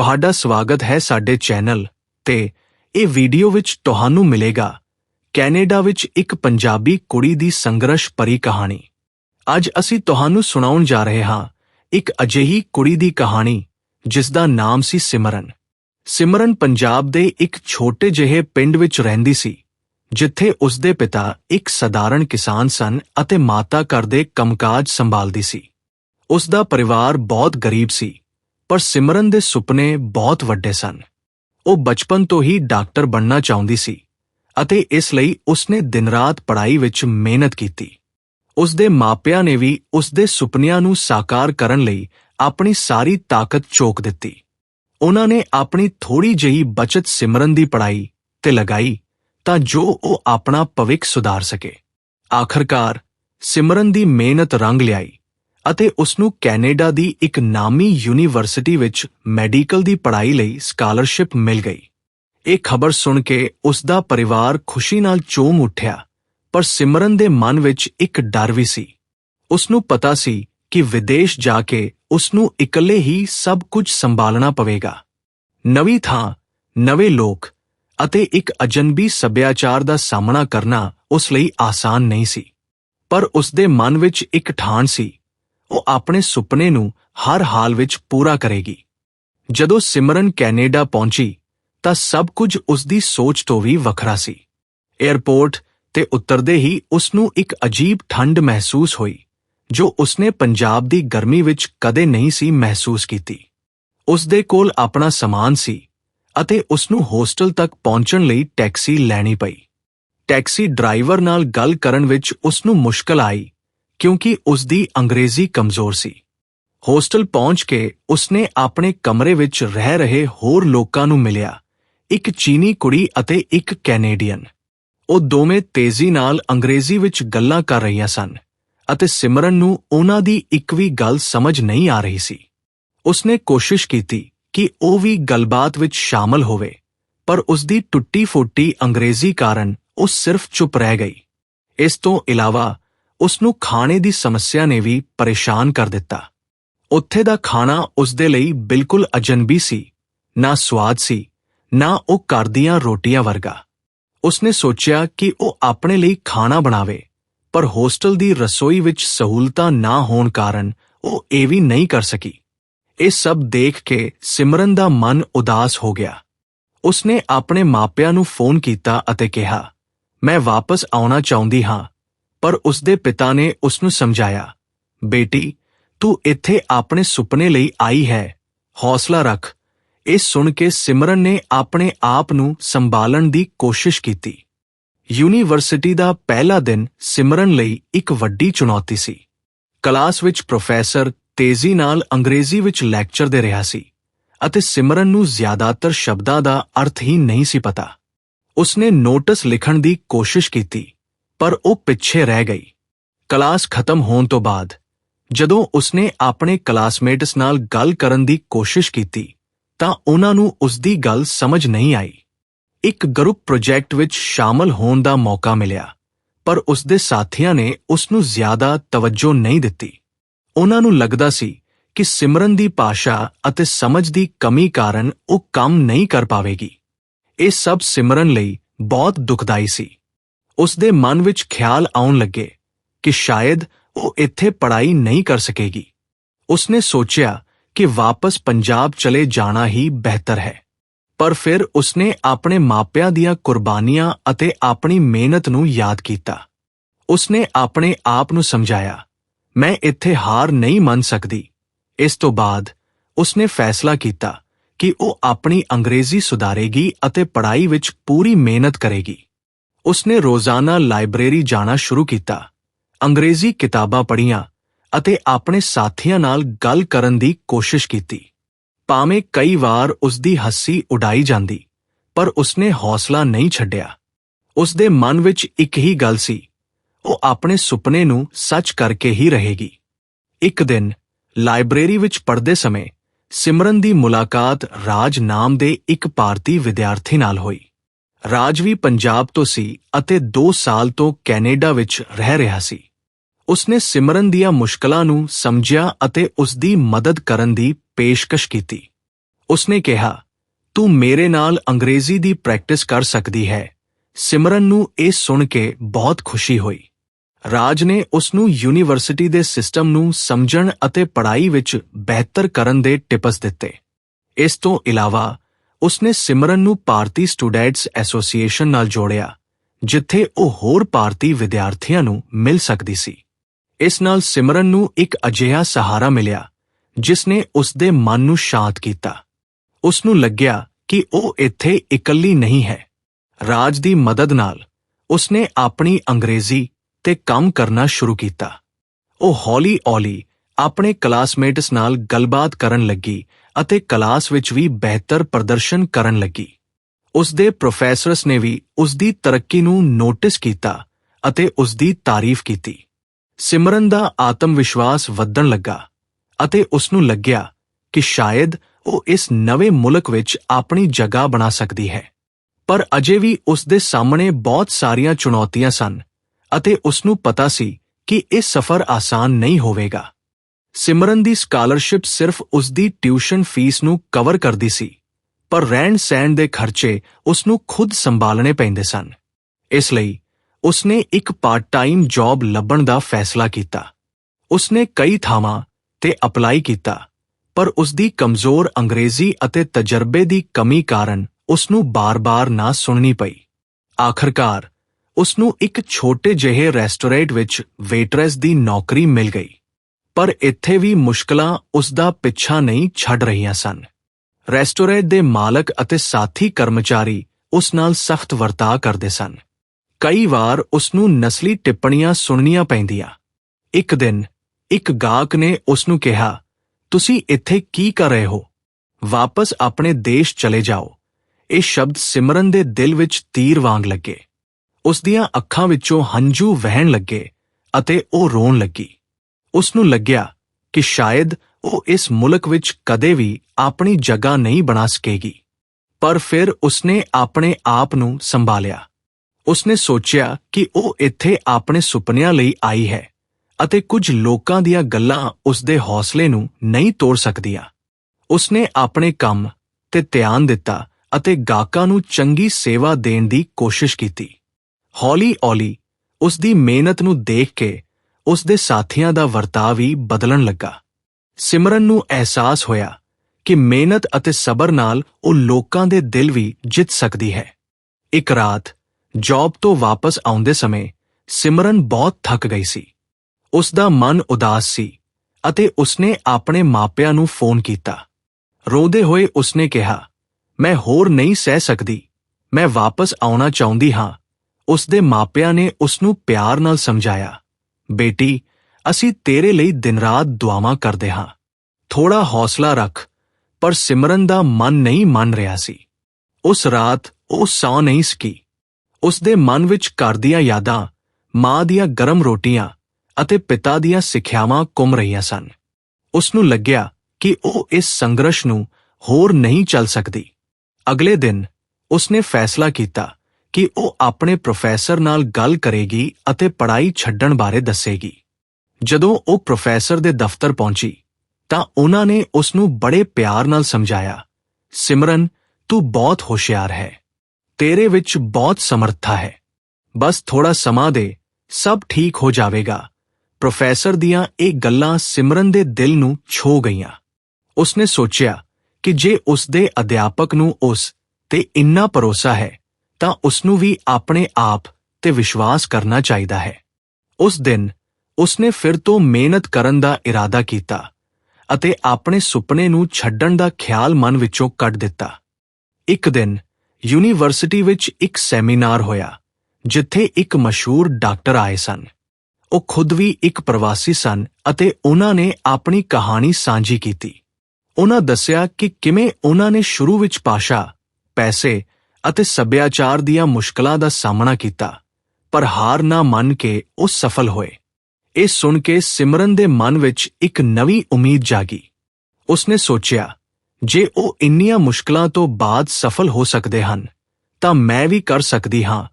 ਤੁਹਾਡਾ ਸਵਾਗਤ ਹੈ ਸਾਡੇ ਚੈਨਲ ਤੇ ਇਹ ਵੀਡੀਓ ਵਿੱਚ ਤੁਹਾਨੂੰ ਮਿਲੇਗਾ ਕੈਨੇਡਾ ਵਿੱਚ ਇੱਕ ਪੰਜਾਬੀ ਕੁੜੀ ਦੀ ਸੰਘਰਸ਼ ਭਰੀ ਕਹਾਣੀ। ਅੱਜ ਅਸੀਂ ਤੁਹਾਨੂੰ ਸੁਣਾਉਣ ਜਾ ਰਹੇ ਹਾਂ ਇੱਕ ਅਜਿਹੀ ਕੁੜੀ ਦੀ ਕਹਾਣੀ ਜਿਸ ਦਾ ਨਾਮ ਸੀ ਸਿਮਰਨ। ਸਿਮਰਨ ਪੰਜਾਬ ਦੇ ਇੱਕ ਛੋਟੇ ਜਿਹੇ ਪਿੰਡ ਵਿੱਚ ਰਹਿੰਦੀ ਸੀ, ਜਿੱਥੇ ਉਸਦੇ ਪਿਤਾ ਇੱਕ ਸਧਾਰਨ ਕਿਸਾਨ ਸਨ ਅਤੇ ਮਾਤਾ ਘਰ ਦੇ ਕੰਮਕਾਜ ਸੰਭਾਲਦੀ ਸੀ। ਉਸ ਦਾ ਪਰਿਵਾਰ ਬਹੁਤ ਗਰੀਬ ਸੀ। ਪਰ ਸਿਮਰਨ ਦੇ ਸੁਪਨੇ ਬਹੁਤ ਵੱਡੇ ਸਨ। ਉਹ ਬਚਪਨ ਤੋਂ ਹੀ ਡਾਕਟਰ ਬਣਨਾ ਚਾਹੁੰਦੀ ਸੀ ਅਤੇ ਇਸ ਲਈ ਉਸਨੇ ਦਿਨ-ਰਾਤ ਪੜ੍ਹਾਈ ਵਿੱਚ ਮਿਹਨਤ ਕੀਤੀ। ਉਸਦੇ ਮਾਪਿਆਂ ਨੇ ਵੀ ਉਸਦੇ ਸੁਪਨਿਆਂ ਨੂੰ ਸਾਕਾਰ ਕਰਨ ਲਈ ਆਪਣੀ ਸਾਰੀ ਤਾਕਤ ਚੋਕ ਦਿੱਤੀ। ਉਹਨਾਂ ਨੇ ਆਪਣੀ ਥੋੜੀ ਜਿਹੀ ਬਚਤ ਸਿਮਰਨ ਦੀ ਪੜ੍ਹਾਈ ਤੇ ਲਗਾਈ ਤਾਂ ਜੋ ਉਹ ਆਪਣਾ ਭਵਿੱਖ ਸੁਧਾਰ ਸਕੇ। ਆਖਰਕਾਰ ਸਿਮਰਨ ਦੀ ਮਿਹਨਤ ਰੰਗ ਲਿਆਈ। ਅਤੇ ਉਸਨੂੰ ਕੈਨੇਡਾ ਦੀ ਇੱਕ ਨਾਮੀ ਯੂਨੀਵਰਸਿਟੀ ਵਿੱਚ ਮੈਡੀਕਲ ਦੀ ਪੜ੍ਹਾਈ ਲਈ ਸਕਾਲਰਸ਼ਿਪ ਮਿਲ ਗਈ। ਇਹ ਖਬਰ ਸੁਣ ਕੇ ਉਸ ਦਾ ਪਰਿਵਾਰ ਖੁਸ਼ੀ ਨਾਲ ਚੋਮ ਉੱਠਿਆ ਪਰ ਸਿਮਰਨ ਦੇ ਮਨ ਵਿੱਚ ਇੱਕ ਡਰ ਵੀ ਸੀ। ਉਸ ਨੂੰ ਪਤਾ ਸੀ ਕਿ ਵਿਦੇਸ਼ ਜਾ ਕੇ ਉਸ ਨੂੰ ਇਕੱਲੇ ਹੀ ਸਭ ਕੁਝ ਸੰਭਾਲਣਾ ਪਵੇਗਾ। ਨਵੀਂ ਥਾਂ, ਨਵੇਂ ਲੋਕ ਅਤੇ ਇੱਕ ਅਜਨਬੀ ਸੱਭਿਆਚਾਰ ਦਾ ਸਾਹਮਣਾ ਕਰਨਾ ਉਸ ਲਈ ਆਸਾਨ ਨਹੀਂ ਸੀ। ਪਰ ਉਸ ਦੇ ਮਨ ਵਿੱਚ ਇੱਕ ਠਾਣ ਸੀ ਉਹ ਆਪਣੇ ਸੁਪਨੇ ਨੂੰ ਹਰ ਹਾਲ ਵਿੱਚ ਪੂਰਾ ਕਰੇਗੀ। ਜਦੋਂ ਸਿਮਰਨ ਕੈਨੇਡਾ ਪਹੁੰਚੀ, ਤਾਂ ਸਭ ਕੁਝ ਉਸ ਦੀ ਸੋਚ ਤੋਂ ਵੀ ਵੱਖਰਾ ਸੀ। 에ਅਰਪੋਰਟ ਤੇ ਉਤਰਦੇ ਹੀ ਉਸ ਨੂੰ ਇੱਕ ਅਜੀਬ ਠੰਡ ਮਹਿਸੂਸ ਹੋਈ, ਜੋ ਉਸਨੇ ਪੰਜਾਬ ਦੀ ਗਰਮੀ ਵਿੱਚ ਕਦੇ ਨਹੀਂ ਸੀ ਮਹਿਸੂਸ ਕੀਤੀ। ਉਸ ਦੇ ਕੋਲ ਆਪਣਾ ਸਮਾਨ ਸੀ ਅਤੇ ਉਸ ਨੂੰ ਹੋਸਟਲ ਤੱਕ ਪਹੁੰਚਣ ਲਈ ਟੈਕਸੀ ਲੈਣੀ ਪਈ। ਟੈਕਸੀ ਡਰਾਈਵਰ ਨਾਲ ਗੱਲ ਕਰਨ ਵਿੱਚ ਉਸ ਨੂੰ ਮੁਸ਼ਕਲ ਆਈ ਕਿਉਂਕਿ ਉਸ ਦੀ ਅੰਗਰੇਜ਼ੀ ਕਮਜ਼ੋਰ ਸੀ। ਹੋਸਟਲ ਪਹੁੰਚ ਕੇ ਉਸਨੇ ਆਪਣੇ ਕਮਰੇ ਵਿੱਚ ਰਹਿ ਰਹੇ ਹੋਰ ਲੋਕਾਂ ਨੂੰ ਮਿਲਿਆ। ਇੱਕ ਚੀਨੀ ਕੁੜੀ ਅਤੇ ਇੱਕ ਕੈਨੇਡੀਅਨ। ਉਹ ਦੋਵੇਂ ਤੇਜ਼ੀ ਨਾਲ ਅੰਗਰੇਜ਼ੀ ਵਿੱਚ ਗੱਲਾਂ ਕਰ ਰਹੀਆਂ ਸਨ ਅਤੇ ਸਿਮਰਨ ਨੂੰ ਉਹਨਾਂ ਦੀ ਇੱਕ ਵੀ ਗੱਲ ਸਮਝ ਨਹੀਂ ਆ ਰਹੀ ਸੀ। ਉਸਨੇ ਕੋਸ਼ਿਸ਼ ਕੀਤੀ ਕਿ ਉਹ ਵੀ ਗੱਲਬਾਤ ਵਿੱਚ ਸ਼ਾਮਲ ਹੋਵੇ, ਪਰ ਉਸ ਦੀ ਟੁੱਟੀ-ਫੁੱਟੀ ਅੰਗਰੇਜ਼ੀ ਕਾਰਨ ਉਹ ਸਿਰਫ ਚੁੱਪ ਰਹਿ ਗਈ। ਇਸ ਤੋਂ ਇਲਾਵਾ ਉਸ ਨੂੰ ਖਾਣੇ ਦੀ ਸਮੱਸਿਆ ਨੇ ਵੀ ਪਰੇਸ਼ਾਨ ਕਰ ਦਿੱਤਾ। ਉੱਥੇ ਦਾ ਖਾਣਾ ਉਸ ਦੇ ਲਈ ਬਿਲਕੁਲ ਅਜਨਬੀ ਸੀ, ਨਾ ਸਵਾਦ ਸੀ, ਨਾ ਉਹ ਘਰ ਦੀਆਂ ਰੋਟੀਆਂ ਵਰਗਾ। ਉਸਨੇ ਸੋਚਿਆ ਕਿ ਉਹ ਆਪਣੇ ਲਈ ਖਾਣਾ ਬਣਾਵੇ, ਪਰ ਹੋਸਟਲ ਦੀ ਰਸੋਈ ਵਿੱਚ ਸਹੂਲਤਾਂ ਨਾ ਹੋਣ ਕਾਰਨ ਉਹ ਇਹ ਵੀ ਨਹੀਂ ਕਰ ਸਕੀ। ਇਹ ਸਭ ਦੇਖ ਕੇ ਸਿਮਰਨ ਦਾ ਮਨ ਉਦਾਸ ਹੋ ਗਿਆ। ਉਸਨੇ ਆਪਣੇ ਮਾਪਿਆਂ ਨੂੰ ਫੋਨ ਕੀਤਾ ਅਤੇ ਕਿਹਾ, ਮੈਂ ਵਾਪਸ ਆਉਣਾ ਚਾਹੁੰਦੀ ਹਾਂ। ਪਰ ਉਸਦੇ ਪਿਤਾ ਨੇ ਉਸ ਨੂੰ ਸਮਝਾਇਆ, ਬੇਟੀ, ਤੂੰ ਇੱਥੇ ਆਪਣੇ ਸੁਪਨੇ ਲਈ ਆਈ ਹੈ। ਹੌਸਲਾ ਰੱਖ। ਇਹ ਸੁਣ ਕੇ ਸਿਮਰਨ ਨੇ ਆਪਣੇ ਆਪ ਨੂੰ ਸੰਭਾਲਣ ਦੀ ਕੋਸ਼ਿਸ਼ ਕੀਤੀ। ਯੂਨੀਵਰਸਿਟੀ ਦਾ ਪਹਿਲਾ ਦਿਨ ਸਿਮਰਨ ਲਈ ਇੱਕ ਵੱਡੀ ਚੁਣੌਤੀ ਸੀ। ਕਲਾਸ ਵਿੱਚ ਪ੍ਰੋਫੈਸਰ ਤੇਜ਼ੀ ਨਾਲ ਅੰਗਰੇਜ਼ੀ ਵਿੱਚ ਲੈਕਚਰ ਦੇ ਰਿਹਾ ਸੀ ਅਤੇ ਸਿਮਰਨ ਨੂੰ ਜ਼ਿਆਦਾਤਰ ਸ਼ਬਦਾਂ ਦਾ ਅਰਥ ਹੀ ਨਹੀਂ ਸੀ ਪਤਾ। ਉਸਨੇ ਨੋਟਿਸ ਲਿਖਣ ਦੀ ਕੋਸ਼ਿਸ਼ ਕੀਤੀ। ਪਰ ਉਹ ਪਿੱਛੇ ਰਹਿ ਗਈ। ਕਲਾਸ ਖਤਮ ਹੋਣ ਤੋਂ ਬਾਅਦ, ਜਦੋਂ ਉਸਨੇ ਆਪਣੇ ਕਲਾਸਮੇਟਸ ਨਾਲ ਗੱਲ ਕਰਨ ਦੀ ਕੋਸ਼ਿਸ਼ ਕੀਤੀ, ਤਾਂ ਉਹਨਾਂ ਨੂੰ ਉਸਦੀ ਗੱਲ ਸਮਝ ਨਹੀਂ ਆਈ। ਇੱਕ ਗਰੁੱਪ ਪ੍ਰੋਜੈਕਟ ਵਿੱਚ ਸ਼ਾਮਲ ਹੋਣ ਦਾ ਮੌਕਾ ਮਿਲਿਆ, ਪਰ ਉਸਦੇ ਸਾਥੀਆਂ ਨੇ ਉਸ ਨੂੰ ਜ਼ਿਆਦਾ ਤਵੱਜੋ ਨਹੀਂ ਦਿੱਤੀ। ਉਹਨਾਂ ਨੂੰ ਲੱਗਦਾ ਸੀ ਕਿ ਸਿਮਰਨ ਦੀ ਭਾਸ਼ਾ ਅਤੇ ਸਮਝ ਦੀ ਕਮੀ ਕਾਰਨ ਉਹ ਕੰਮ ਨਹੀਂ ਕਰ ਪਾਵੇਗੀ। ਇਹ ਸਭ ਸਿਮਰਨ ਲਈ ਬਹੁਤ ਦੁਖਦਾਈ ਸੀ। ਉਸ ਦੇ ਮਨ ਵਿੱਚ ਖਿਆਲ ਆਉਣ ਲੱਗੇ ਕਿ ਸ਼ਾਇਦ ਉਹ ਇੱਥੇ ਪੜ੍ਹਾਈ ਨਹੀਂ ਕਰ ਸਕੇਗੀ। ਉਸਨੇ ਸੋਚਿਆ ਕਿ ਵਾਪਸ ਪੰਜਾਬ ਚਲੇ ਜਾਣਾ ਹੀ ਬਿਹਤਰ ਹੈ। ਪਰ ਫਿਰ ਉਸਨੇ ਆਪਣੇ ਮਾਪਿਆਂ ਦੀਆਂ ਕੁਰਬਾਨੀਆਂ ਅਤੇ ਆਪਣੀ ਮਿਹਨਤ ਨੂੰ ਯਾਦ ਕੀਤਾ। ਉਸਨੇ ਆਪਣੇ ਆਪ ਨੂੰ ਸਮਝਾਇਆ, ਮੈਂ ਇੱਥੇ ਹਾਰ ਨਹੀਂ ਮੰਨ ਸਕਦੀ। ਇਸ ਤੋਂ ਬਾਅਦ ਉਸਨੇ ਫੈਸਲਾ ਕੀਤਾ ਕਿ ਉਹ ਆਪਣੀ ਅੰਗਰੇਜ਼ੀ ਸੁਧਾਰੇਗੀ ਅਤੇ ਪੜ੍ਹਾਈ ਵਿੱਚ ਪੂਰੀ ਮਿਹਨਤ ਕਰੇਗੀ। ਉਸਨੇ ਰੋਜ਼ਾਨਾ ਲਾਇਬ੍ਰੇਰੀ ਜਾਣਾ ਸ਼ੁਰੂ ਕੀਤਾ, ਅੰਗਰੇਜ਼ੀ ਕਿਤਾਬਾਂ ਪੜ੍ਹੀਆਂ ਅਤੇ ਆਪਣੇ ਸਾਥੀਆਂ ਨਾਲ ਗੱਲ ਕਰਨ ਦੀ ਕੋਸ਼ਿਸ਼ ਕੀਤੀ। ਭਾਵੇਂ ਕਈ ਵਾਰ ਉਸਦੀ ਹੱਸੀ ਉਡਾਈ ਜਾਂਦੀ, ਪਰ ਉਸਨੇ ਹੌਸਲਾ ਨਹੀਂ ਛੱਡਿਆ। ਉਸਦੇ ਮਨ ਵਿੱਚ ਇੱਕ ਹੀ ਗੱਲ ਸੀ, ਉਹ ਆਪਣੇ ਸੁਪਨੇ ਨੂੰ ਸੱਚ ਕਰਕੇ ਹੀ ਰਹੇਗੀ। ਇੱਕ ਦਿਨ, ਲਾਇਬ੍ਰੇਰੀ ਵਿੱਚ ਪੜ੍ਹਦੇ ਸਮੇਂ ਸਿਮਰਨ ਦੀ ਮੁਲਾਕਾਤ ਰਾਜ ਨਾਮ ਦੇ ਇੱਕ ਭਾਰਤੀ ਵਿਦਿਆਰਥੀ ਨਾਲ ਹੋਈ। ਰਾਜ ਵੀ ਪੰਜਾਬ ਤੋਂ ਸੀ ਅਤੇ 2 ਸਾਲ ਤੋਂ ਕੈਨੇਡਾ ਵਿੱਚ ਰਹਿ ਰਿਹਾ ਸੀ। ਉਸਨੇ ਸਿਮਰਨ ਦੀਆਂ ਮੁਸ਼ਕਲਾਂ ਨੂੰ ਸਮਝਿਆ ਅਤੇ ਉਸ ਦੀ ਮਦਦ ਕਰਨ ਦੀ ਪੇਸ਼ਕਸ਼ ਕੀਤੀ। ਉਸਨੇ ਕਿਹਾ, ਤੂੰ ਮੇਰੇ ਨਾਲ ਅੰਗਰੇਜ਼ੀ ਦੀ ਪ੍ਰੈਕਟਿਸ ਕਰ ਸਕਦੀ ਹੈ। ਸਿਮਰਨ ਨੂੰ ਇਹ ਸੁਣ ਕੇ ਬਹੁਤ ਖੁਸ਼ੀ ਹੋਈ। ਰਾਜ ਨੇ ਉਸ ਨੂੰ ਯੂਨੀਵਰਸਿਟੀ ਦੇ ਸਿਸਟਮ ਨੂੰ ਸਮਝਣ ਅਤੇ ਪੜ੍ਹਾਈ ਵਿੱਚ ਬਿਹਤਰ ਕਰਨ ਦੇ ਟਿਪਸ ਦਿੱਤੇ। ਇਸ ਤੋਂ ਇਲਾਵਾ ਉਸਨੇ ਸਿਮਰਨ ਨੂੰ ਭਾਰਤੀ ਸਟੂਡੈਂਟਸ ਐਸੋਸੀਏਸ਼ਨ ਨਾਲ ਜੋੜਿਆ, ਜਿੱਥੇ ਉਹ ਹੋਰ ਭਾਰਤੀ ਵਿਦਿਆਰਥੀਆਂ ਨੂੰ ਮਿਲ ਸਕਦੀ ਸੀ। ਇਸ ਨਾਲ ਸਿਮਰਨ ਨੂੰ ਇੱਕ ਅਜਿਹਾ ਸਹਾਰਾ ਮਿਲਿਆ ਜਿਸ ਨੇ ਉਸ ਦੇ ਮਨ ਨੂੰ ਸ਼ਾਂਤ ਕੀਤਾ। ਉਸ ਨੂੰ ਲੱਗਿਆ ਕਿ ਉਹ ਇੱਥੇ ਇਕੱਲੀ ਨਹੀਂ ਹੈ। ਰਾਜ ਦੀ ਮਦਦ ਨਾਲ ਉਸਨੇ ਆਪਣੀ ਅੰਗਰੇਜ਼ੀ ਤੇ ਕੰਮ ਕਰਨਾ ਸ਼ੁਰੂ ਕੀਤਾ। ਉਹ ਹੌਲੀ-ਹੌਲੀ ਆਪਣੇ ਕਲਾਸਮੇਟਸ ਨਾਲ ਗੱਲਬਾਤ ਕਰਨ ਲੱਗੀ ਅਤੇ ਕਲਾਸ ਵਿੱਚ ਵੀ ਬਿਹਤਰ ਪ੍ਰਦਰਸ਼ਨ ਕਰਨ ਲੱਗੀ। ਉਸ ਦੇ ਪ੍ਰੋਫੈਸਰਸ ਨੇ ਵੀ ਉਸ ਦੀ ਤਰੱਕੀ ਨੂੰ ਨੋਟਿਸ ਕੀਤਾ ਅਤੇ ਉਸ ਦੀ ਤਾਰੀਫ ਕੀਤੀ। ਸਿਮਰਨ ਦਾ ਆਤਮ ਵਿਸ਼ਵਾਸ ਵਧਣ ਲੱਗਾ ਅਤੇ ਉਸ ਨੂੰ ਲੱਗਿਆ ਕਿ ਸ਼ਾਇਦ ਉਹ ਇਸ ਨਵੇਂ ਮੁਲਕ ਵਿੱਚ ਆਪਣੀ ਜਗ੍ਹਾ ਬਣਾ ਸਕਦੀ ਹੈ। ਪਰ ਅਜੇ ਵੀ ਉਸ ਦੇ ਸਾਹਮਣੇ ਬਹੁਤ ਸਾਰੀਆਂ ਚੁਣੌਤੀਆਂ ਸਨ ਅਤੇ ਉਸ ਨੂੰ ਪਤਾ ਸੀ ਕਿ ਇਹ ਸਫ਼ਰ ਆਸਾਨ ਨਹੀਂ ਹੋਵੇਗਾ। ਸਿਮਰਨ ਦੀ ਸਕਾਲਰਸ਼ਿਪ ਸਿਰਫ ਉਸ ਦੀ ਟਿਊਸ਼ਨ ਫੀਸ ਨੂੰ ਕਵਰ ਕਰਦੀ ਸੀ, ਪਰ ਰਹਿਣ ਸਹਿਣ ਦੇ ਖਰਚੇ ਉਸ ਨੂੰ ਖੁਦ ਸੰਭਾਲਣੇ ਪੈਂਦੇ ਸਨ। ਇਸ ਲਈ ਉਸ ਨੇ ਇੱਕ ਪਾਰਟ ਟਾਈਮ ਜੌਬ ਲੱਭਣ ਦਾ ਫੈਸਲਾ ਕੀਤਾ। ਉਸ ਨੇ ਕਈ ਥਾਵਾਂ ਤੇ ਅਪਲਾਈ ਕੀਤਾ, ਪਰ ਉਸ ਦੀ ਕਮਜ਼ੋਰ ਅੰਗਰੇਜ਼ੀ ਅਤੇ ਤਜਰਬੇ ਦੀ ਕਮੀ ਕਾਰਨ ਉਸ ਨੂੰ ਬਾਰ-ਬਾਰ ਨਾ ਸੁਣਨੀ ਪਈ। ਆਖਰਕਾਰ, ਉਸ ਨੂੰ ਇੱਕ ਛੋਟੇ ਜਿਹੇ ਰੈਸਟੋਰੈਂਟ ਵਿੱਚ ਵੇਟਰੈਸ ਦੀ ਨੌਕਰੀ ਮਿਲ ਗਈ। ਪਰ ਇੱਥੇ ਵੀ ਮੁਸ਼ਕਲਾਂ ਉਸ ਦਾ ਪਿੱਛਾ ਨਹੀਂ ਛੱਡ ਰਹੀਆਂ ਸਨ। ਰੈਸਟੋਰੈਂਟ ਦੇ ਮਾਲਕ ਅਤੇ ਸਾਥੀ ਕਰਮਚਾਰੀ ਉਸ ਨਾਲ ਸਖਤ ਵਰਤਾਅ ਕਰਦੇ ਸਨ। ਕਈ ਵਾਰ ਉਸ ਨੂੰ ਨਸਲੀ ਟਿੱਪਣੀਆਂ ਸੁਣਨੀਆਂ ਪੈਂਦੀਆਂ। ਇੱਕ ਦਿਨ ਇੱਕ ਗਾਹਕ ਨੇ ਉਸ ਨੂੰ ਕਿਹਾ, ਤੁਸੀਂ ਇੱਥੇ ਕੀ ਕਰ ਰਹੇ ਹੋ? ਵਾਪਸ ਆਪਣੇ ਦੇਸ਼ ਚਲੇ ਜਾਓ। ਇਹ ਸ਼ਬਦ ਸਿਮਰਨ ਦੇ ਦਿਲ ਵਿੱਚ ਤੀਰ ਵਾਂਗ ਲੱਗੇ। ਉਸ ਦੀਆਂ ਅੱਖਾਂ ਵਿੱਚੋਂ ਹੰਝੂ ਵਹਿਣ ਲੱਗੇ ਅਤੇ ਉਹ ਰੋਣ ਲੱਗੀ। ਉਸ ਨੂੰ ਲੱਗਿਆ ਕਿ ਸ਼ਾਇਦ ਉਹ ਇਸ ਮੁਲਕ ਵਿੱਚ ਕਦੇ ਵੀ ਆਪਣੀ ਜਗ੍ਹਾ ਨਹੀਂ ਬਣਾ ਸਕੇਗੀ। ਪਰ ਫਿਰ ਉਸਨੇ ਆਪਣੇ ਆਪ ਨੂੰ ਸੰਭਾਲਿਆ। ਉਸਨੇ ਸੋਚਿਆ ਕਿ ਉਹ ਇੱਥੇ ਆਪਣੇ ਸੁਪਨਿਆਂ ਲਈ ਆਈ ਹੈ ਅਤੇ ਕੁਝ ਲੋਕਾਂ ਦੀਆਂ ਗੱਲਾਂ ਉਸਦੇ ਹੌਸਲੇ ਨੂੰ ਨਹੀਂ ਤੋੜ ਸਕਦੀਆਂ। ਉਸਨੇ ਆਪਣੇ ਕੰਮ ਤੇ ਧਿਆਨ ਦਿੱਤਾ ਅਤੇ ਗਾਹਕਾਂ ਨੂੰ ਚੰਗੀ ਸੇਵਾ ਦੇਣ ਦੀ ਕੋਸ਼ਿਸ਼ ਕੀਤੀ। ਹੌਲੀ ਔਲੀ ਉਸ ਦੀ ਮਿਹਨਤ ਨੂੰ ਦੇਖ ਕੇ ਉਸ ਦੇ ਸਾਥੀਆਂ ਦਾ ਵਰਤਾਅ ਵੀ ਬਦਲਣ ਲੱਗਾ। ਸਿਮਰਨ ਨੂੰ ਅਹਿਸਾਸ ਹੋਇਆ ਕਿ ਮਿਹਨਤ ਅਤੇ ਸਬਰ ਨਾਲ ਉਹ ਲੋਕਾਂ ਦੇ ਦਿਲ ਵੀ ਜਿੱਤ ਸਕਦੀ ਹੈ। ਇੱਕ ਰਾਤ, ਜੌਬ ਤੋਂ ਵਾਪਸ ਆਉਂਦੇ ਸਮੇਂ, ਸਿਮਰਨ ਬਹੁਤ ਥੱਕ ਗਈ ਸੀ। ਉਸ ਦਾ ਮਨ ਉਦਾਸ ਸੀ ਅਤੇ ਉਸਨੇ ਆਪਣੇ ਮਾਪਿਆਂ ਨੂੰ ਫੋਨ ਕੀਤਾ। ਰੋਦੇ ਹੋਏ ਉਸਨੇ ਕਿਹਾ, ਮੈਂ ਹੋਰ ਨਹੀਂ ਸਹਿ ਸਕਦੀ। ਮੈਂ ਵਾਪਸ ਆਉਣਾ ਚਾਹੁੰਦੀ ਹਾਂ। ਉਸ ਦੇ ਮਾਪਿਆਂ ਨੇ ਉਸ ਨੂੰ ਪਿਆਰ ਨਾਲ ਸਮਝਾਇਆ। ਬੇਟੀ, ਅਸੀਂ ਤੇਰੇ ਲਈ ਦਿਨ-ਰਾਤ ਦੁਆਵਾਂ ਕਰਦੇ ਹਾਂ। ਥੋੜਾ ਹੌਸਲਾ ਰੱਖ, ਪਰ ਸਿਮਰਨ ਦਾ ਮਨ ਨਹੀਂ ਮੰਨ ਰਿਹਾ ਸੀ। ਉਸ ਰਾਤ ਉਹ ਸੌ ਨਹੀਂ ਸਕੀ। ਉਸ ਦੇ ਮਨ ਵਿੱਚ ਘਰ ਦੀਆਂ ਯਾਦਾਂ, ਮਾਂ ਦੀਆਂ ਗਰਮ ਰੋਟੀਆਂ ਅਤੇ ਪਿਤਾ ਦੀਆਂ ਸਿੱਖਿਆਵਾਂ ਘੁੰਮ ਰਹੀਆਂ ਸਨ। ਉਸ ਨੂੰ ਲੱਗਿਆ ਕਿ ਉਹ ਇਸ ਸੰਘਰਸ਼ ਨੂੰ ਹੋਰ ਨਹੀਂ ਚੱਲ ਸਕਦੀ। ਅਗਲੇ ਦਿਨ ਉਸਨੇ ਫੈਸਲਾ ਕੀਤਾ ਕਿ ਉਹ ਆਪਣੇ ਪ੍ਰੋਫੈਸਰ ਨਾਲ ਗੱਲ ਕਰੇਗੀ ਅਤੇ ਪੜ੍ਹਾਈ ਛੱਡਣ ਬਾਰੇ ਦੱਸੇਗੀ। ਜਦੋਂ ਉਹ ਪ੍ਰੋਫੈਸਰ ਦੇ ਦਫ਼ਤਰ ਪਹੁੰਚੀ, ਤਾਂ ਉਹਨਾਂ ਨੇ ਉਸ ਨੂੰ ਬੜੇ ਪਿਆਰ ਨਾਲ ਸਮਝਾਇਆ, ਸਿਮਰਨ, ਤੂੰ ਬਹੁਤ ਹੋਸ਼ਿਆਰ ਹੈ। ਤੇਰੇ ਵਿੱਚ ਬਹੁਤ ਸਮਰੱਥਾ ਹੈ। ਬਸ ਥੋੜਾ ਸਮਾਂ ਦੇ, ਸਭ ਠੀਕ ਹੋ ਜਾਵੇਗਾ। ਪ੍ਰੋਫੈਸਰ ਦੀਆਂ ਇਹ ਗੱਲਾਂ ਸਿਮਰਨ ਦੇ ਦਿਲ ਨੂੰ ਛੋ ਗਈਆਂ। ਉਸਨੇ ਸੋਚਿਆ ਕਿ ਜੇ ਉਸ ਦੇ ਅਧਿਆਪਕ ਨੂੰ ਉਸ ਤੇ ਇੰਨਾ ਭਰੋਸਾ ਹੈ ਤਾਂ ਉਸ ਨੂੰ ਵੀ ਆਪਣੇ ਆਪ ਤੇ ਵਿਸ਼ਵਾਸ ਕਰਨਾ ਚਾਹੀਦਾ ਹੈ। ਉਸ ਦਿਨ ਉਸਨੇ ਫਿਰ ਤੋਂ ਮਿਹਨਤ ਕਰਨ ਦਾ ਇਰਾਦਾ ਕੀਤਾ ਅਤੇ ਆਪਣੇ ਸੁਪਨੇ ਨੂੰ ਛੱਡਣ ਦਾ ਖਿਆਲ ਮਨ ਵਿੱਚੋਂ ਕੱਢ ਦਿੱਤਾ। ਇੱਕ ਦਿਨ ਯੂਨੀਵਰਸਿਟੀ ਵਿੱਚ ਇੱਕ ਸੈਮੀਨਾਰ ਹੋਇਆ, ਜਿੱਥੇ ਇੱਕ ਮਸ਼ਹੂਰ ਡਾਕਟਰ ਆਏ ਸਨ। ਉਹ ਖੁਦ ਵੀ ਇੱਕ ਪ੍ਰਵਾਸੀ ਸਨ ਅਤੇ ਉਹਨਾਂ ਨੇ ਆਪਣੀ ਕਹਾਣੀ ਸਾਂਝੀ ਕੀਤੀ। ਉਹਨਾਂ ਦੱਸਿਆ ਕਿ ਕਿਵੇਂ ਉਹਨਾਂ ਨੇ ਸ਼ੁਰੂ ਵਿੱਚ ਪਾਸ਼ਾ ਪੈਸੇ ਅਤੇ ਸੱਭਿਆਚਾਰ ਦੀਆਂ ਮੁਸ਼ਕਲਾਂ ਦਾ ਸਾਹਮਣਾ ਕੀਤਾ, ਪਰ ਹਾਰ ਨਾ ਮੰਨ ਕੇ ਉਹ ਸਫਲ ਹੋਏ। ਇਹ ਸੁਣ ਕੇ ਸਿਮਰਨ ਦੇ ਮਨ ਵਿੱਚ ਇੱਕ ਨਵੀਂ ਉਮੀਦ ਜਾਗੀ। ਉਸਨੇ ਸੋਚਿਆ, ਜੇ ਉਹ ਇੰਨੀਆਂ ਮੁਸ਼ਕਲਾਂ ਤੋਂ ਬਾਅਦ ਸਫਲ ਹੋ ਸਕਦੇ ਹਨ, ਤਾਂ ਮੈਂ ਵੀ ਕਰ ਸਕਦੀ ਹਾਂ।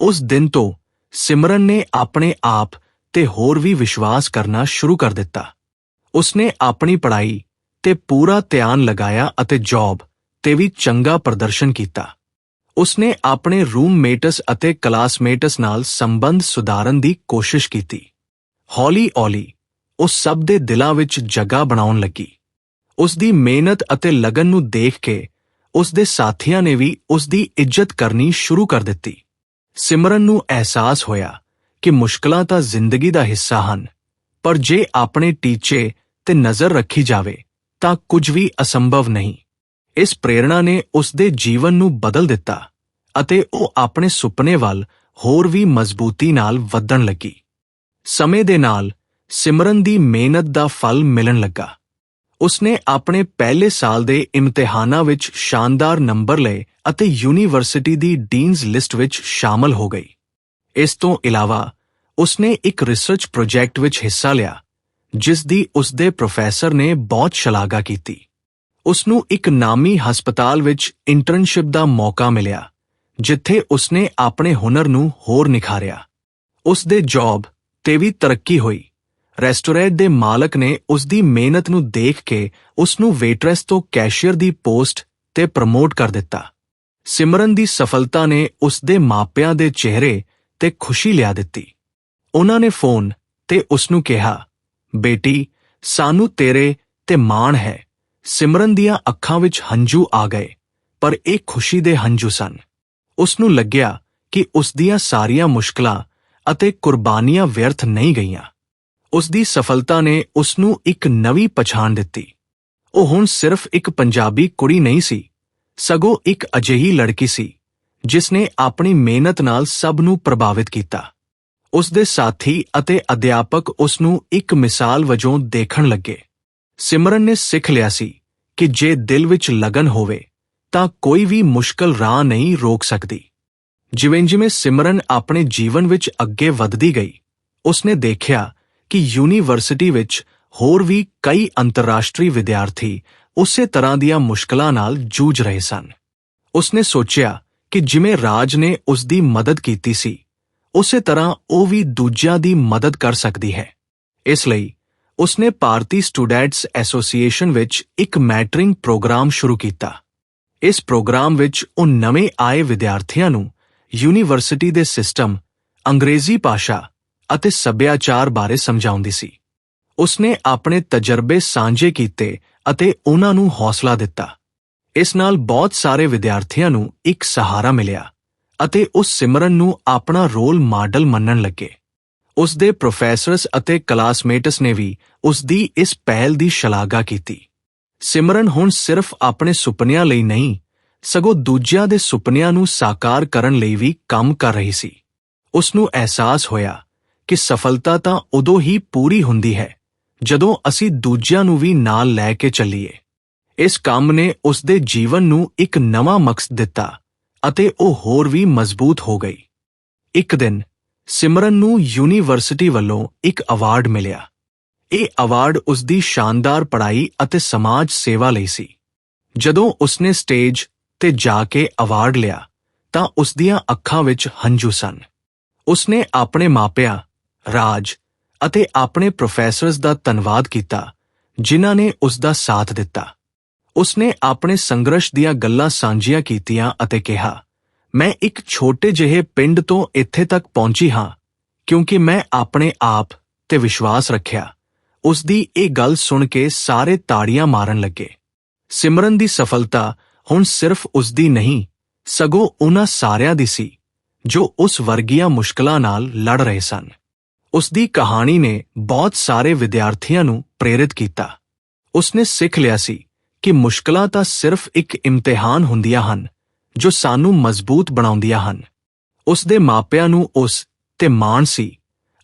ਉਸ ਦਿਨ ਤੋਂ ਸਿਮਰਨ ਨੇ ਆਪਣੇ ਆਪ ਤੇ ਹੋਰ ਵੀ ਵਿਸ਼ਵਾਸ ਕਰਨਾ ਸ਼ੁਰੂ ਕਰ ਦਿੱਤਾ। ਉਸਨੇ ਆਪਣੀ ਪੜ੍ਹਾਈ ਤੇ ਪੂਰਾ ਧਿਆਨ ਲਗਾਇਆ ਅਤੇ ਜੌਬ ਤੇ ਵੀ ਚੰਗਾ ਪ੍ਰਦਰਸ਼ਨ ਕੀਤਾ। ਉਸਨੇ ਆਪਣੇ ਰੂਮਮੇਟਸ ਅਤੇ ਕਲਾਸਮੇਟਸ ਨਾਲ ਸੰਬੰਧ ਸੁਧਾਰਨ ਦੀ ਕੋਸ਼ਿਸ਼ ਕੀਤੀ। ਹੌਲੀ-ਹੌਲੀ ਉਸ ਸਭ ਦੇ ਦਿਲਾਂ ਵਿੱਚ ਜਗ੍ਹਾ ਬਣਾਉਣ ਲੱਗੀ। ਉਸ ਦੀ ਮਿਹਨਤ ਅਤੇ ਲਗਨ ਨੂੰ ਦੇਖ ਕੇ ਉਸ ਦੇ ਸਾਥੀਆਂ ਨੇ ਵੀ ਉਸ ਦੀ ਇੱਜ਼ਤ ਕਰਨੀ ਸ਼ੁਰੂ ਕਰ ਦਿੱਤੀ। ਸਿਮਰਨ ਨੂੰ ਅਹਿਸਾਸ ਹੋਇਆ ਕਿ ਮੁਸ਼ਕਲਾਂ ਤਾਂ ਜ਼ਿੰਦਗੀ ਦਾ ਹਿੱਸਾ ਹਨ, ਪਰ ਜੇ ਆਪਣੇ ਟੀਚੇ ਤੇ ਨਜ਼ਰ ਰੱਖੀ ਜਾਵੇ ਤਾਂ ਕੁਝ ਵੀ ਅਸੰਭਵ ਨਹੀਂ। ਇਸ ਪ੍ਰੇਰਣਾ ਨੇ ਉਸ ਦੇ ਜੀਵਨ ਨੂੰ ਬਦਲ ਦਿੱਤਾ ਅਤੇ ਉਹ ਆਪਣੇ ਸੁਪਨੇ ਵੱਲ ਹੋਰ ਵੀ ਮਜ਼ਬੂਤੀ ਨਾਲ ਵਧਣ ਲੱਗੀ। ਸਮੇਂ ਦੇ ਨਾਲ ਸਿਮਰਨ ਦੀ ਮਿਹਨਤ ਦਾ ਫਲ ਮਿਲਣ ਲੱਗਾ। ਉਸਨੇ ਆਪਣੇ ਪਹਿਲੇ ਸਾਲ ਦੇ ਇਮਤਿਹਾਨਾਂ ਵਿੱਚ ਸ਼ਾਨਦਾਰ ਨੰਬਰ ਲਏ ਅਤੇ ਯੂਨੀਵਰਸਿਟੀ ਦੀ ਡੀਨਸ ਲਿਸਟ ਵਿੱਚ ਸ਼ਾਮਲ ਹੋ ਗਈ। ਇਸ ਤੋਂ ਇਲਾਵਾ ਉਸਨੇ ਇੱਕ ਰਿਸਰਚ ਪ੍ਰੋਜੈਕਟ ਵਿੱਚ ਹਿੱਸਾ ਲਿਆ, ਜਿਸ ਦੀ ਉਸਦੇ ਪ੍ਰੋਫੈਸਰ ਨੇ ਬਹੁਤ ਸ਼ਲਾਘਾ ਕੀਤੀ। ਉਸ ਨੂੰ ਇੱਕ ਨਾਮੀ ਹਸਪਤਾਲ ਵਿੱਚ ਇੰਟਰਨਸ਼ਿਪ ਦਾ ਮੌਕਾ ਮਿਲਿਆ, ਜਿੱਥੇ ਉਸਨੇ ਆਪਣੇ ਹੁਨਰ ਨੂੰ ਹੋਰ ਨਿਖਾਰਿਆ। ਉਸ ਦੇ ਜੌਬ ਤੇ ਵੀ ਤਰੱਕੀ ਹੋਈ। ਰੈਸਟੋਰੈਂਟ ਦੇ ਮਾਲਕ ਨੇ ਉਸ ਦੀ ਮਿਹਨਤ ਨੂੰ ਦੇਖ ਕੇ ਉਸ ਨੂੰ ਵੇਟਰੈਸ ਤੋਂ ਕੈਸ਼ੀਅਰ ਦੀ ਪੋਸਟ ਤੇ ਪ੍ਰਮੋਟ ਕਰ ਦਿੱਤਾ। ਸਿਮਰਨ ਦੀ ਸਫਲਤਾ ਨੇ ਉਸ ਦੇ ਮਾਪਿਆਂ ਦੇ ਚਿਹਰੇ ਤੇ ਖੁਸ਼ੀ ਲਿਆ ਦਿੱਤੀ। ਉਹਨਾਂ ਨੇ ਫੋਨ ਤੇ ਉਸ ਨੂੰ ਕਿਹਾ, ਬੇਟੀ, ਸਾਨੂੰ ਤੇਰੇ ਤੇ ਮਾਣ ਹੈ। ਸਿਮਰਨ ਦੀਆਂ ਅੱਖਾਂ ਵਿੱਚ ਹੰਝੂ ਆ ਗਏ, ਪਰ ਇਹ ਖੁਸ਼ੀ ਦੇ ਹੰਝੂ ਸਨ। ਉਸ ਨੂੰ ਲੱਗਿਆ ਕਿ ਉਸ ਦੀਆਂ ਸਾਰੀਆਂ ਮੁਸ਼ਕਲਾਂ ਅਤੇ ਕੁਰਬਾਨੀਆਂ ਵਿਅਰਥ ਨਹੀਂ ਗਈਆਂ। ਉਸ ਦੀ ਸਫਲਤਾ ਨੇ ਉਸ ਨੂੰ ਇੱਕ ਨਵੀਂ ਪਛਾਣ ਦਿੱਤੀ। ਉਹ ਹੁਣ ਸਿਰਫ ਇੱਕ ਪੰਜਾਬੀ ਕੁੜੀ ਨਹੀਂ ਸੀ, ਸਗੋਂ ਇੱਕ ਅਜਿਹੀ ਲੜਕੀ ਸੀ ਜਿਸ ਨੇ ਆਪਣੀ ਮਿਹਨਤ ਨਾਲ ਸਭ ਨੂੰ ਪ੍ਰਭਾਵਿਤ ਕੀਤਾ। ਉਸ ਦੇ ਸਾਥੀ ਅਤੇ ਅਧਿਆਪਕ ਉਸ ਨੂੰ ਇੱਕ ਮਿਸਾਲ ਵਜੋਂ ਦੇਖਣ ਲੱਗੇ। ਸਿਮਰਨ ਨੇ ਸਿੱਖ ਲਿਆ ਸੀ ਕਿ ਜੇ ਦਿਲ ਵਿੱਚ ਲਗਨ ਹੋਵੇ, ਤਾਂ ਕੋਈ ਵੀ ਮੁਸ਼ਕਲ ਰਾਹ ਨਹੀਂ ਰੋਕ ਸਕਦੀ। ਜਿਵੇਂ-ਜਿਵੇਂ ਸਿਮਰਨ ਆਪਣੇ ਜੀਵਨ ਵਿੱਚ ਅੱਗੇ ਵਧਦੀ ਗਈ, ਉਸਨੇ ਦੇਖਿਆ ਕਿ ਯੂਨੀਵਰਸਿਟੀ ਵਿੱਚ ਹੋਰ ਵੀ ਕਈ ਅੰਤਰਰਾਸ਼ਟਰੀ ਵਿਦਿਆਰਥੀ ਉਸੇ ਤਰ੍ਹਾਂ ਦੀਆਂ ਮੁਸ਼ਕਲਾਂ ਨਾਲ ਜੂਝ ਰਹੇ ਸਨ। ਉਸਨੇ ਸੋਚਿਆ ਕਿ ਜਿਵੇਂ ਰਾਜ ਨੇ ਉਸ ਦੀ ਮਦਦ ਕੀਤੀ ਸੀ, ਉਸੇ ਤਰ੍ਹਾਂ ਉਹ ਵੀ ਦੂਜਿਆਂ ਦੀ ਮਦਦ ਕਰ ਸਕਦੀ ਹੈ। ਇਸ ਲਈ ਉਸਨੇ ਭਾਰਤੀ ਸਟੂਡੈਂਟਸ ਐਸੋਸੀਏਸ਼ਨ ਵਿੱਚ ਇੱਕ ਮੈਟਰਿੰਗ ਪ੍ਰੋਗਰਾਮ ਸ਼ੁਰੂ ਕੀਤਾ। ਇਸ ਪ੍ਰੋਗਰਾਮ ਵਿੱਚ ਉਹ ਨਵੇਂ ਆਏ ਵਿਦਿਆਰਥੀਆਂ ਨੂੰ ਯੂਨੀਵਰਸਿਟੀ ਦੇ ਸਿਸਟਮ, ਅੰਗਰੇਜ਼ੀ ਭਾਸ਼ਾ ਅਤੇ ਸੱਭਿਆਚਾਰ ਬਾਰੇ ਸਮਝਾਉਂਦੀ ਸੀ। ਉਸਨੇ ਆਪਣੇ ਤਜਰਬੇ ਸਾਂਝੇ ਕੀਤੇ ਅਤੇ ਉਹਨਾਂ ਨੂੰ ਹੌਸਲਾ ਦਿੱਤਾ। ਇਸ ਨਾਲ ਬਹੁਤ ਸਾਰੇ ਵਿਦਿਆਰਥੀਆਂ ਨੂੰ ਇੱਕ ਸਹਾਰਾ ਮਿਲਿਆ ਅਤੇ ਉਸ ਸਿਮਰਨ ਨੂੰ ਆਪਣਾ ਰੋਲ ਮਾਡਲ ਮੰਨਣ ਲੱਗੇ। ਉਸ ਦੇ ਪ੍ਰੋਫੈਸਰਸ ਅਤੇ ਕਲਾਸਮੇਟਸ ਨੇ ਵੀ ਉਸ ਦੀ ਇਸ ਪਹਿਲ ਦੀ ਸ਼ਲਾਘਾ ਕੀਤੀ। ਸਿਮਰਨ ਹੁਣ ਸਿਰਫ ਆਪਣੇ ਸੁਪਨਿਆਂ ਲਈ ਨਹੀਂ, ਸਗੋਂ ਦੂਜਿਆਂ ਦੇ ਸੁਪਨਿਆਂ ਨੂੰ ਸਾਕਾਰ ਕਰਨ ਲਈ ਵੀ ਕੰਮ ਕਰ ਰਹੀ ਸੀ। ਉਸ ਨੂੰ ਅਹਿਸਾਸ ਹੋਇਆ ਕਿ ਸਫਲਤਾ ਤਾਂ ਉਦੋਂ ਹੀ ਪੂਰੀ ਹੁੰਦੀ ਹੈ, ਜਦੋਂ ਅਸੀਂ ਦੂਜਿਆਂ ਨੂੰ ਵੀ ਨਾਲ ਲੈ ਕੇ ਚੱਲੀਏ। ਇਸ ਕੰਮ ਨੇ ਉਸ ਦੇ ਜੀਵਨ ਨੂੰ ਇੱਕ ਨਵਾਂ ਮਕਸਦ ਦਿੱਤਾ ਅਤੇ ਉਹ ਹੋਰ ਵੀ ਮਜ਼ਬੂਤ ਹੋ ਗਈ। ਇੱਕ ਦਿਨ ਸਿਮਰਨ ਨੂੰ ਯੂਨੀਵਰਸਿਟੀ ਵੱਲੋਂ ਇੱਕ ਅਵਾਰਡ ਮਿਲਿਆ। ਇਹ ਅਵਾਰਡ ਉਸ ਦੀ ਸ਼ਾਨਦਾਰ ਪੜ੍ਹਾਈ ਅਤੇ ਸਮਾਜ ਸੇਵਾ ਲਈ ਸੀ। ਜਦੋਂ ਉਸਨੇ ਸਟੇਜ ਤੇ ਜਾ ਕੇ ਅਵਾਰਡ ਲਿਆ, ਤਾਂ ਉਸ ਦੀਆਂ ਅੱਖਾਂ ਵਿੱਚ ਹੰਝੂ ਸਨ। ਉਸਨੇ ਆਪਣੇ ਮਾਪਿਆਂ, ਰਾਜ ਅਤੇ ਆਪਣੇ ਪ੍ਰੋਫੈਸਰਸ ਦਾ ਧੰਨਵਾਦ ਕੀਤਾ, ਜਿਨ੍ਹਾਂ ਨੇ ਉਸ ਦਾ ਸਾਥ ਦਿੱਤਾ। ਉਸਨੇ ਆਪਣੇ ਸੰਘਰਸ਼ ਦੀਆਂ ਗੱਲਾਂ ਸਾਂਝੀਆਂ ਕੀਤੀਆਂ ਅਤੇ ਕਿਹਾ ਮੈਂ ਇੱਕ ਛੋਟੇ ਜਿਹੇ ਪਿੰਡ ਤੋਂ ਇੱਥੇ ਤੱਕ ਪਹੁੰਚੀ ਹਾਂ, ਕਿਉਂਕਿ ਮੈਂ ਆਪਣੇ ਆਪ ਤੇ ਵਿਸ਼ਵਾਸ ਰੱਖਿਆ। ਉਸ ਦੀ ਇਹ ਗੱਲ ਸੁਣ ਕੇ ਸਾਰੇ ਤਾੜੀਆਂ ਮਾਰਨ ਲੱਗੇ। ਸਿਮਰਨ ਦੀ ਸਫਲਤਾ ਹੁਣ ਸਿਰਫ ਉਸ ਦੀ ਨਹੀਂ, ਸਗੋਂ ਉਹਨਾਂ ਸਾਰਿਆਂ ਦੀ ਸੀ, ਜੋ ਉਸ ਵਰਗੀਆਂ ਮੁਸ਼ਕਲਾਂ ਨਾਲ ਲੜ ਰਹੇ ਸਨ। ਉਸ ਦੀ ਕਹਾਣੀ ਨੇ ਬਹੁਤ ਸਾਰੇ ਵਿਦਿਆਰਥੀਆਂ ਨੂੰ ਪ੍ਰੇਰਿਤ ਕੀਤਾ। ਉਸਨੇ ਸਿੱਖ ਲਿਆ ਸੀ ਕਿ ਮੁਸ਼ਕਲਾਂ ਤਾਂ ਸਿਰਫ ਇੱਕ ਇਮਤਿਹਾਨ ਹੁੰਦੀਆਂ ਹਨ ਜੋ ਸਾਨੂੰ ਮਜ਼ਬੂਤ ਬਣਾਉਂਦੀਆਂ ਹਨ। ਉਸ ਦੇ ਮਾਪਿਆਂ ਨੂੰ ਉਸ ਤੇ ਮਾਣ ਸੀ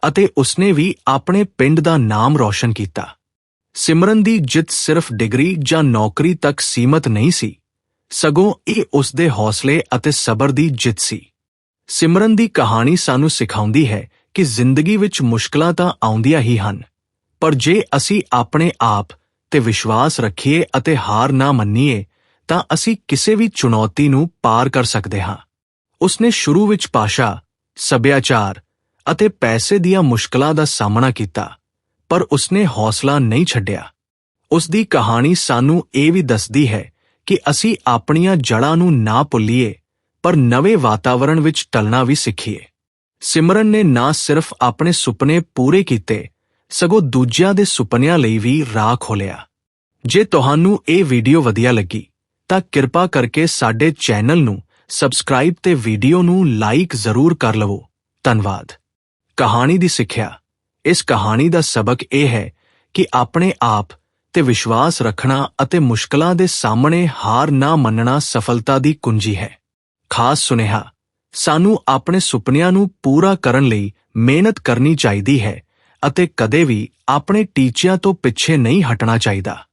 ਅਤੇ ਉਸਨੇ ਵੀ ਆਪਣੇ ਪਿੰਡ ਦਾ ਨਾਮ ਰੌਸ਼ਨ ਕੀਤਾ। ਸਿਮਰਨ ਦੀ ਜਿੱਤ ਸਿਰਫ ਡਿਗਰੀ ਜਾਂ ਨੌਕਰੀ ਤੱਕ ਸੀਮਤ ਨਹੀਂ ਸੀ। ਸਗੋਂ ਇਹ ਉਸ ਦੇ ਹੌਸਲੇ ਅਤੇ ਸਬਰ ਦੀ ਜਿੱਤ ਸੀ। ਸਿਮਰਨ ਦੀ ਕਹਾਣੀ ਸਾਨੂੰ ਸਿਖਾਉਂਦੀ ਹੈ ਕਿ ਜ਼ਿੰਦਗੀ ਵਿੱਚ ਮੁਸ਼ਕਲਾਂ ਤਾਂ ਆਉਂਦੀਆਂ ਹੀ ਹਨ, ਪਰ ਜੇ ਅਸੀਂ ਆਪਣੇ ਆਪ ਤੇ ਵਿਸ਼ਵਾਸ ਰੱਖੀਏ ਅਤੇ ਹਾਰ ਨਾ ਮੰਨੀਏ ਤਾਂ ਅਸੀਂ ਕਿਸੇ ਵੀ ਚੁਣੌਤੀ ਨੂੰ ਪਾਰ ਕਰ ਸਕਦੇ ਹਾਂ। ਉਸਨੇ ਸ਼ੁਰੂ ਵਿੱਚ ਭਾਸ਼ਾ, ਸੱਭਿਆਚਾਰ ਅਤੇ ਪੈਸੇ ਦੀਆਂ ਮੁਸ਼ਕਲਾਂ ਦਾ ਸਾਹਮਣਾ ਕੀਤਾ, ਪਰ ਉਸਨੇ ਹੌਸਲਾ ਨਹੀਂ ਛੱਡਿਆ। ਉਸ ਦੀ ਕਹਾਣੀ ਸਾਨੂੰ ਇਹ ਵੀ ਦੱਸਦੀ ਹੈ ਕਿ ਅਸੀਂ ਆਪਣੀਆਂ ਜੜ੍ਹਾਂ ਨੂੰ ਨਾ ਭੁੱਲੀਏ, ਪਰ ਨਵੇਂ ਵਾਤਾਵਰਣ ਵਿੱਚ ਟਲਣਾ ਵੀ ਸਿੱਖੀਏ। ਸਿਮਰਨ ਨੇ ਨਾ ਸਿਰਫ ਆਪਣੇ ਸੁਪਨੇ ਪੂਰੇ ਕੀਤੇ, ਸਗੋਂ ਦੂਜਿਆਂ ਦੇ ਸੁਪਨਿਆਂ ਲਈ ਵੀ ਰਾਹ ਖੋਲਿਆ ਜੇ ਤੁਹਾਨੂੰ ਇਹ ਵੀਡੀਓ ਵਧੀਆ ਲੱਗੀ ਤਾਂ ਕਿਰਪਾ ਕਰਕੇ ਸਾਡੇ ਚੈਨਲ ਨੂੰ ਸਬਸਕ੍ਰਾਈਬ ਤੇ ਵੀਡੀਓ ਨੂੰ ਲਾਈਕ ਜ਼ਰੂਰ ਕਰ ਲਵੋ। ਧੰਨਵਾਦ। ਕਹਾਣੀ ਦੀ ਸਿੱਖਿਆ। ਇਸ ਕਹਾਣੀ ਦਾ ਸਬਕ ਇਹ ਹੈ ਕਿ ਆਪਣੇ ਆਪ ਤੇ ਵਿਸ਼ਵਾਸ ਰੱਖਣਾ ਅਤੇ ਮੁਸ਼ਕਲਾਂ ਦੇ ਸਾਹਮਣੇ ਹਾਰ ਨਾ ਮੰਨਣਾ ਸਫਲਤਾ ਦੀ ਕੁੰਜੀ ਹੈ। ਖਾਸ ਸੁਨੇਹਾ, ਸਾਨੂੰ ਆਪਣੇ ਸੁਪਨਿਆਂ ਨੂੰ ਪੂਰਾ ਕਰਨ ਲਈ ਮਿਹਨਤ ਕਰਨੀ ਚਾਹੀਦੀ ਹੈ ਅਤੇ ਕਦੇ ਵੀ ਆਪਣੇ ਟੀਚਿਆਂ ਤੋਂ ਪਿੱਛੇ ਨਹੀਂ ਹਟਣਾ ਚਾਹੀਦਾ।